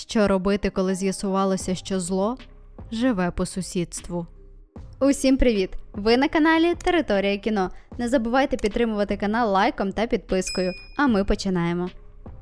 Що робити, коли з'ясувалося, що зло живе по сусідству? Усім привіт! Ви на каналі Територія кіно. Не забувайте підтримувати канал лайком та підпискою. А ми починаємо.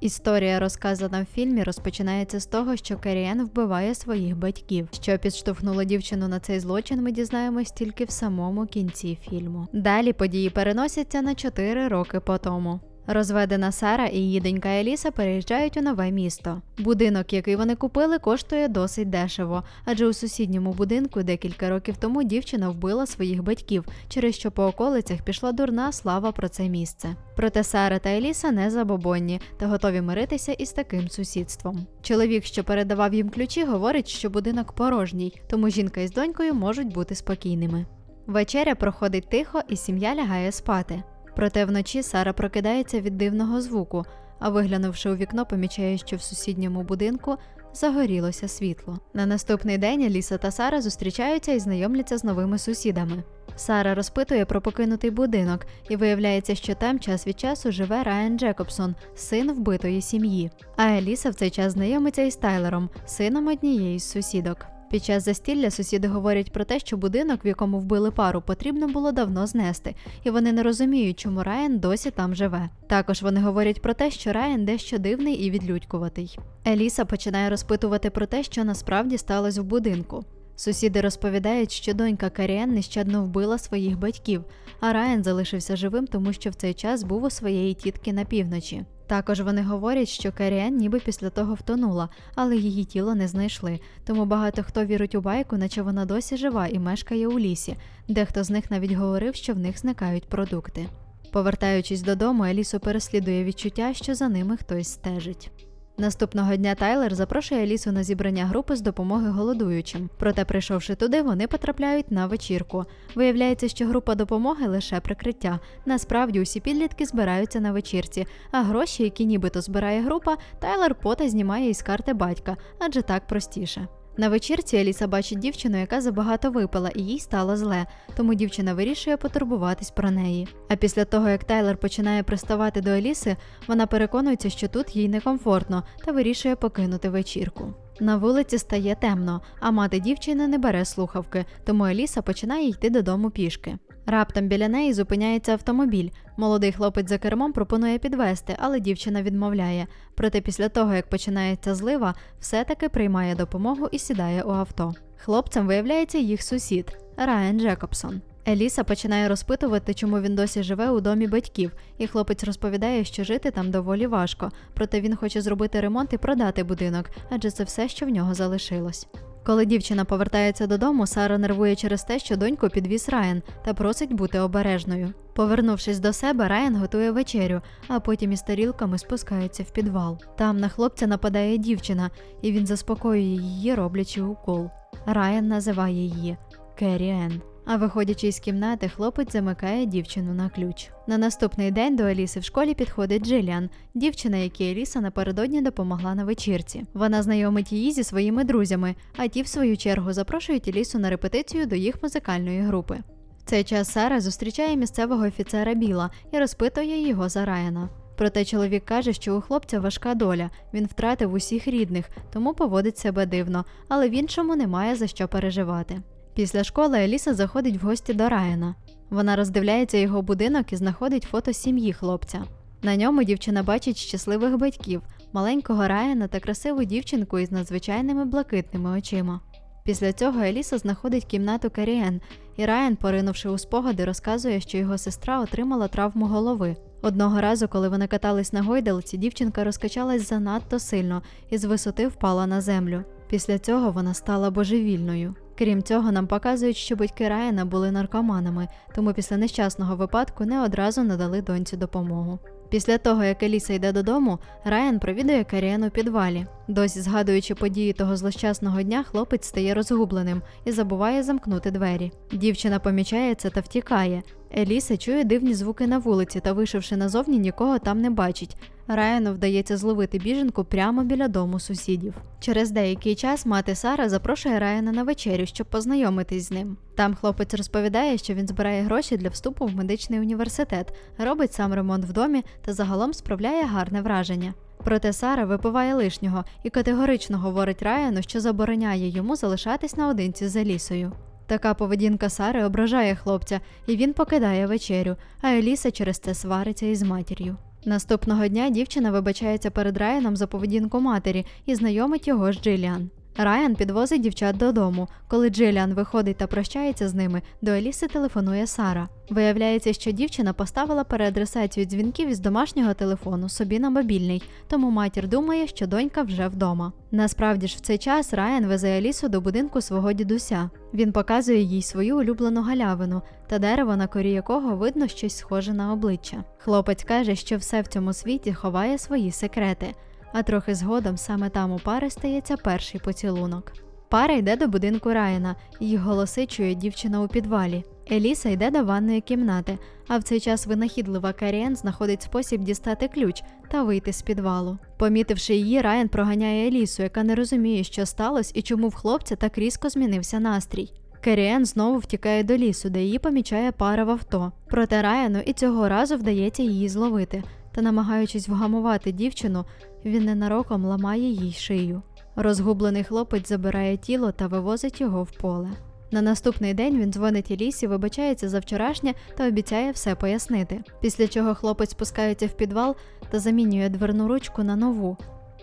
Історія, розказана в фільмі, розпочинається з того, що Керіен вбиває своїх батьків. Що підштовхнуло дівчину на цей злочин, ми дізнаємось тільки в самому кінці фільму. Далі події переносяться на 4 роки по тому. Розведена Сара і її донька Еліса переїжджають у нове місто. Будинок, який вони купили, коштує досить дешево, адже у сусідньому будинку декілька років тому дівчина вбила своїх батьків, через що по околицях пішла дурна слава про це місце. Проте Сара та Еліса не забобонні та готові миритися із таким сусідством. Чоловік, що передавав їм ключі, говорить, що будинок порожній, тому жінка із донькою можуть бути спокійними. Вечеря проходить тихо, і сім'я лягає спати. Проте вночі Сара прокидається від дивного звуку, а виглянувши у вікно, помічає, що в сусідньому будинку загорілося світло. На наступний день Ліса та Сара зустрічаються і знайомляться з новими сусідами. Сара розпитує про покинутий будинок, і виявляється, що там час від часу живе Райан Джекобсон, син вбитої сім'ї. А Еліса в цей час знайомиться із Тайлером, сином однієї з сусідок. Під час застілля сусіди говорять про те, що будинок, в якому вбили пару, потрібно було давно знести, і вони не розуміють, чому Райан досі там живе. Також вони говорять про те, що Райан дещо дивний і відлюдькуватий. Еліса починає розпитувати про те, що насправді сталося в будинку. Сусіди розповідають, що донька Каріен нещадно вбила своїх батьків, а Райан залишився живим, тому що в цей час був у своєї тітки на півночі. Також вони говорять, що Каріен ніби після того втонула, але її тіло не знайшли. Тому багато хто вірить у байку, наче вона досі жива і мешкає у лісі. Дехто з них навіть говорив, що в них зникають продукти. Повертаючись додому, Елісу переслідує відчуття, що за ними хтось стежить. Наступного дня Тайлер запрошує Лісу на зібрання групи з допомоги голодуючим. Проте, прийшовши туди, вони потрапляють на вечірку. Виявляється, що група допомоги лише прикриття. Насправді усі підлітки збираються на вечірці, а гроші, які нібито збирає група, Тайлер пота знімає із карти батька, адже так простіше. На вечірці Еліса бачить дівчину, яка забагато випила, і їй стало зле, тому дівчина вирішує потурбуватись про неї. А після того, як Тайлер починає приставати до Еліси, вона переконується, що тут їй некомфортно, та вирішує покинути вечірку. На вулиці стає темно, а мати дівчини не бере слухавки, тому Еліса починає йти додому пішки. Раптом біля неї зупиняється автомобіль. Молодий хлопець за кермом пропонує підвести, але дівчина відмовляє. Проте після того, як починається злива, все-таки приймає допомогу і сідає у авто. Хлопцем виявляється їх сусід Райан Джекобсон. Еліса починає розпитувати, чому він досі живе у домі батьків, і хлопець розповідає, що жити там доволі важко, проте він хоче зробити ремонт і продати будинок, адже це все, що в нього залишилось. Коли дівчина повертається додому, Сара нервує через те, що доньку підвіз Райан та просить бути обережною. Повернувшись до себе, Райан готує вечерю, а потім із тарілками спускається в підвал. Там на хлопця нападає дівчина, і він заспокоює її, роблячи укол. Райан називає її Керрі Енн. А виходячи із кімнати, хлопець замикає дівчину на ключ. На наступний день до Еліси в школі підходить Джиліан, дівчина, якій Еліса напередодні допомогла на вечірці. Вона знайомить її зі своїми друзями, а ті, в свою чергу, запрошують Елісу на репетицію до їх музикальної групи. В цей час Сара зустрічає місцевого офіцера Біла і розпитує його за Райана. Проте чоловік каже, що у хлопця важка доля, він втратив усіх рідних, тому поводить себе дивно, але в іншому немає за що переживати. Після школи Еліса заходить в гості до Райана. Вона роздивляється його будинок і знаходить фото сім'ї хлопця. На ньому дівчина бачить щасливих батьків, маленького Райана та красиву дівчинку із надзвичайними блакитними очима. Після цього Еліса знаходить кімнату Каріен, і Райан, поринувши у спогади, розказує, що його сестра отримала травму голови. Одного разу, коли вони катались на гойдалці, дівчинка розкачалась занадто сильно і з висоти впала на землю. Після цього вона стала божевільною. Крім цього, нам показують, що батьки Райана були наркоманами, тому після нещасного випадку не одразу надали доньці допомогу. Після того, як Еліса йде додому, Райан провідує Каріен у підвалі. Досі згадуючи події того злощасного дня, хлопець стає розгубленим і забуває замкнути двері. Дівчина помічає це та втікає. Еліса чує дивні звуки на вулиці та, вийшовши назовні, нікого там не бачить. Райану вдається зловити біженку прямо біля дому сусідів. Через деякий час мати Сара запрошує Райана на вечерю, щоб познайомитись з ним. Там хлопець розповідає, що він збирає гроші для вступу в медичний університет, робить сам ремонт в домі та загалом справляє гарне враження. Проте Сара випиває лишнього і категорично говорить Райану, що забороняє йому залишатись наодинці з Елісою. Така поведінка Сари ображає хлопця, і він покидає вечерю, а Еліса через це свариться із матір'ю. Наступного дня дівчина вибачається перед Райаном за поведінку матері і знайомить його з Джиліан. Райан підвозить дівчат додому. Коли Джиліан виходить та прощається з ними, до Еліси телефонує Сара. Виявляється, що дівчина поставила переадресацію дзвінків із домашнього телефону собі на мобільний, тому матір думає, що донька вже вдома. Насправді ж в цей час Райан везе Елісу до будинку свого дідуся. Він показує їй свою улюблену галявину та дерево, на корі якого видно щось схоже на обличчя. Хлопець каже, що все в цьому світі ховає свої секрети. А трохи згодом саме там у пари стається перший поцілунок. Пара йде до будинку Райана, їх голоси чує дівчина у підвалі. Еліса йде до ванної кімнати, а в цей час винахідлива Каріен знаходить спосіб дістати ключ та вийти з підвалу. Помітивши її, Райан проганяє Елісу, яка не розуміє, що сталося і чому в хлопця так різко змінився настрій. Керіен знову втікає до лісу, де її помічає пара в авто. Проте Райану і цього разу вдається її зловити, та, намагаючись вгамувати дівчину, він ненароком ламає їй шию. Розгублений хлопець забирає тіло та вивозить його в поле. На наступний день він дзвонить Елісі, вибачається за вчорашнє та обіцяє все пояснити. Після чого хлопець спускається в підвал та замінює дверну ручку на нову,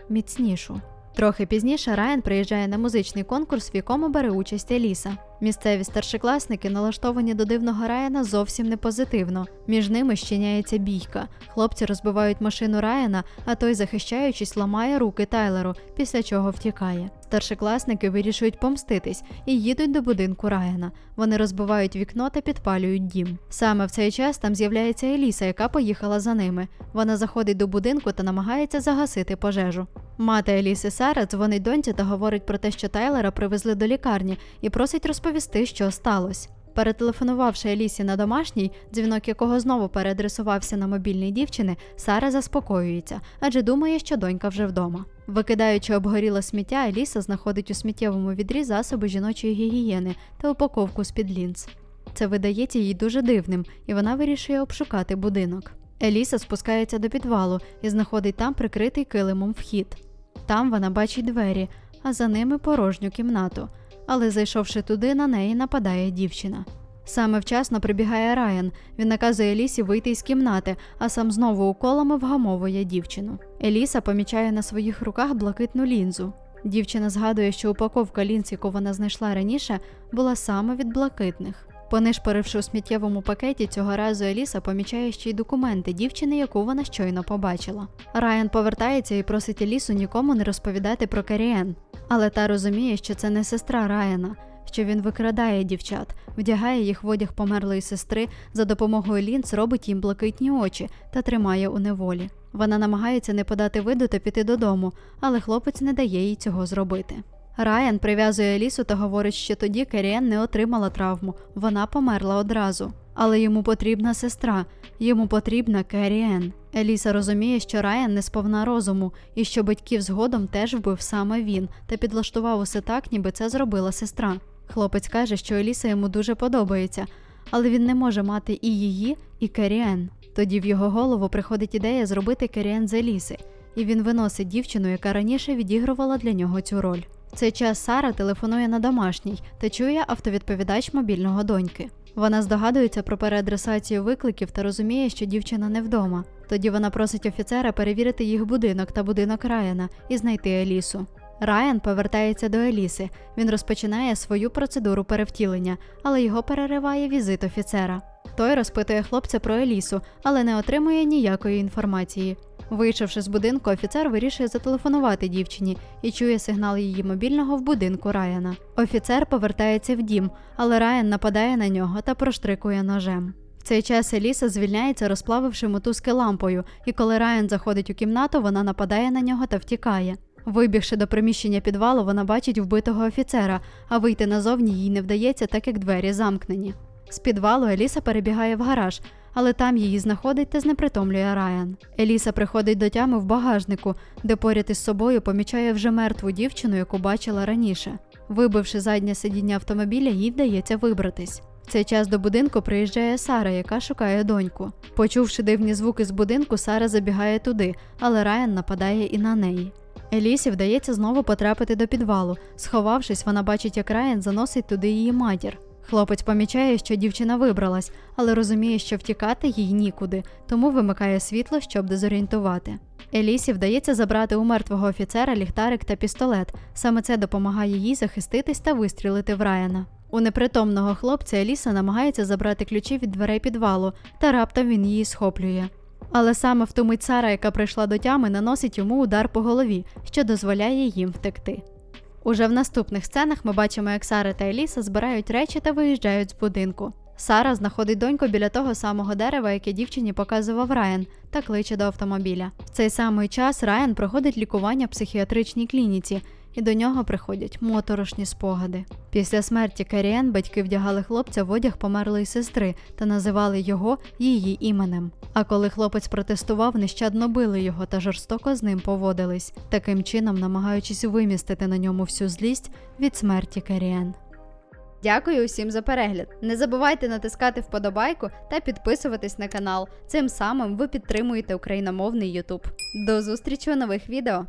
міцнішу. Трохи пізніше Райан приїжджає на музичний конкурс, в якому бере участь Еліса. Місцеві старшокласники налаштовані до дивного Райана зовсім не позитивно. Між ними щиняється бійка. Хлопці розбивають машину Райана, а той, захищаючись, ламає руки Тайлеру, після чого втікає. Старшокласники вирішують помститись і їдуть до будинку Райана. Вони розбивають вікно та підпалюють дім. Саме в цей час там з'являється Еліса, яка поїхала за ними. Вона заходить до будинку та намагається загасити пожежу. Мати Еліси Сара дзвонить доньці та говорить про те, що Тайлера привезли до лікарні, і просить розповісти, що сталося. Перетелефонувавши Елісі на домашній, дзвінок якого знову переадресувався на мобільний дівчини, Сара заспокоюється, адже думає, що донька вже вдома. Викидаючи обгоріле сміття, Еліса знаходить у сміттєвому відрі засоби жіночої гігієни та упаковку з-під лінз. Це видається їй дуже дивним, і вона вирішує обшукати будинок. Еліса спускається до підвалу і знаходить там прикритий килимом вхід. Там вона бачить двері, а за ними порожню кімнату. Але зайшовши туди, на неї нападає дівчина. Саме вчасно прибігає Райан. Він наказує Елісі вийти із кімнати, а сам знову уколами вгамовує дівчину. Еліса помічає на своїх руках блакитну лінзу. Дівчина згадує, що упаковка лінз, яку вона знайшла раніше, була саме від блакитних. Понишпоривши у сміттєвому пакеті, цього разу Еліса помічає ще й документи дівчини, яку вона щойно побачила. Райан повертається і просить Елісу нікому не розповідати про Керіен. Але та розуміє, що це не сестра Райана, що він викрадає дівчат, вдягає їх в одяг померлої сестри, за допомогою лінз робить їм блакитні очі та тримає у неволі. Вона намагається не подати виду та піти додому, але хлопець не дає їй цього зробити. Райан прив'язує Елісу та говорить, що тоді Керіен не отримала травму, вона померла одразу. Але йому потрібна сестра, йому потрібна Керіен. Еліса розуміє, що Райан не сповна розуму, і що батьків згодом теж вбив саме він та підлаштував усе так, ніби це зробила сестра. Хлопець каже, що Еліса йому дуже подобається, але він не може мати і її, і Керіен. Тоді в його голову приходить ідея зробити Керіен з Еліси, і він виносить дівчину, яка раніше відігрувала для нього цю роль. В цей час Сара телефонує на домашній та чує автовідповідач мобільного доньки. Вона здогадується про переадресацію викликів та розуміє, що дівчина не вдома. Тоді вона просить офіцера перевірити їх будинок та будинок Райана і знайти Елісу. Райан повертається до Еліси. Він розпочинає свою процедуру перевтілення, але його перериває візит офіцера. Той розпитує хлопця про Елісу, але не отримує ніякої інформації. Вийшовши з будинку, офіцер вирішує зателефонувати дівчині і чує сигнал її мобільного в будинку Райана. Офіцер повертається в дім, але Райан нападає на нього та проштрикує ножем. В цей час Еліса звільняється, розплавивши мотузки лампою, і коли Райан заходить у кімнату, вона нападає на нього та втікає. Вибігши до приміщення підвалу, вона бачить вбитого офіцера, а вийти назовні їй не вдається, так як двері замкнені. З підвалу Еліса перебігає в гараж, але там її знаходить та знепритомлює Райан. Еліса приходить до тями в багажнику, де поряд із собою помічає вже мертву дівчину, яку бачила раніше. Вибивши заднє сидіння автомобіля, їй вдається вибратись. В цей час до будинку приїжджає Сара, яка шукає доньку. Почувши дивні звуки з будинку, Сара забігає туди, але Райан нападає і на неї. Елісі вдається знову потрапити до підвалу. Сховавшись, вона бачить, як Райан заносить туди її матір. Хлопець помічає, що дівчина вибралась, але розуміє, що втікати їй нікуди, тому вимикає світло, щоб дезорієнтувати. Елісі вдається забрати у мертвого офіцера ліхтарик та пістолет. Саме це допомагає їй захиститись та вистрілити в Райана. У непритомного хлопця Еліса намагається забрати ключі від дверей підвалу, та раптом він її схоплює. Але саме в ту мить Сара, яка прийшла до тями, наносить йому удар по голові, що дозволяє їм втекти. Уже в наступних сценах ми бачимо, як Сара та Еліса збирають речі та виїжджають з будинку. Сара знаходить доньку біля того самого дерева, яке дівчині показував Райан, та кличе до автомобіля. В цей самий час Райан проходить лікування в психіатричній клініці, і до нього приходять моторошні спогади. Після смерті Керіен батьки вдягали хлопця в одяг померлої сестри та називали його її іменем. А коли хлопець протестував, нещадно били його та жорстоко з ним поводились, таким чином намагаючись вимістити на ньому всю злість від смерті Керіен. Дякую усім за перегляд. Не забувайте натискати вподобайку та підписуватись на канал. Цим самим ви підтримуєте україномовний YouTube. До зустрічі у нових відео!